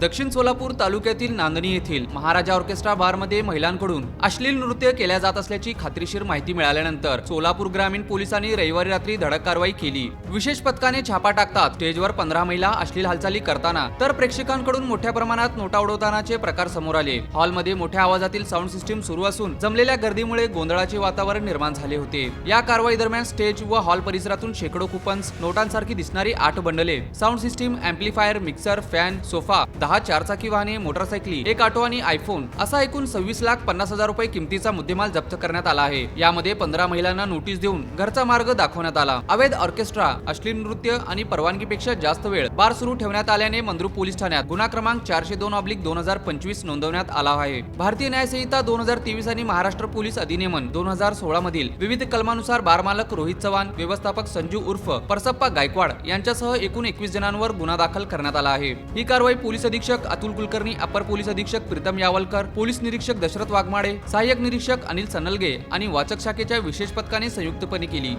दक्षिण सोलापूर तालुक्यातील नांदणी येथील महाराजा ऑर्केस्ट्रा बारमध्ये महिलांकडून अश्लील नृत्य केल्या जात असल्याची खात्रीशीर माहिती मिळाल्यानंतर सोलापूर ग्रामीण पोलिसांनी रविवारी रात्री धडक कारवाई केली. विशेष पथकाने छापा टाकतात स्टेजवर पंधरा महिला अश्लील हालचाली करताना तर प्रेक्षकांकडून मोठ्या प्रमाणात नोटा उडवतानाचे प्रकार समोर आले. हॉलमध्ये मोठ्या आवाजातील साऊंड सिस्टीम सुरू असून जमलेल्या गर्दीमुळे गोंधळाचे वातावरण निर्माण झाले होते. या कारवाई दरम्यान स्टेज व हॉल परिसरातून शेकडो कुपन्स नोटांसारखी दिसणारी आठ बंडले sound system amplifier mixer fan sofa दहा चारचाकी वाहने मोटरसायकली एक ऑटो आणि आयफोन असा एकूण सव्वीस लाख पन्नास हजार रुपये किमतीचा मुद्देमाल जप्त करण्यात आला आहे. यामध्ये पंधरा महिलांना नोटीस देऊन घरचा मार्ग दाखवण्यात आला. अवैध ऑर्केस्ट्रा अश्लील नृत्य आणि परवानगीपेक्षा जास्त वेळ बार सुरू ठेवण्यात आल्याने मंद्रू पोलीस ठाण्यात गुन्हा क्रमांक चारशे दोन ऑब्लिक दोन हजार पंचवीस नोंदवण्यात आला आहे. भारतीय न्यायसंहिता दोन हजार तेवीस आणि महाराष्ट्र पोलीस अधिनियमन दोन हजार सोळा मधील विविध कलमानुसार बार मालक रोहित चव्हाण व्यवस्थापक संजू उर्फ परसप्पा गायकवाड यांच्यासह एकूण एकवीस जणांवर गुन्हा दाखल करण्यात आला आहे. ही कारवाई पोलीस अधीक्षक अतुल कुलकर्णी अपर पोलीस अधीक्षक प्रीतम यावलकर पोलीस निरीक्षक दशरथ वाघमाडे सहाय्यक निरीक्षक अनिल सनलगे आणि वाचक शाखेच्या विशेष पथकाने संयुक्तपणे केली.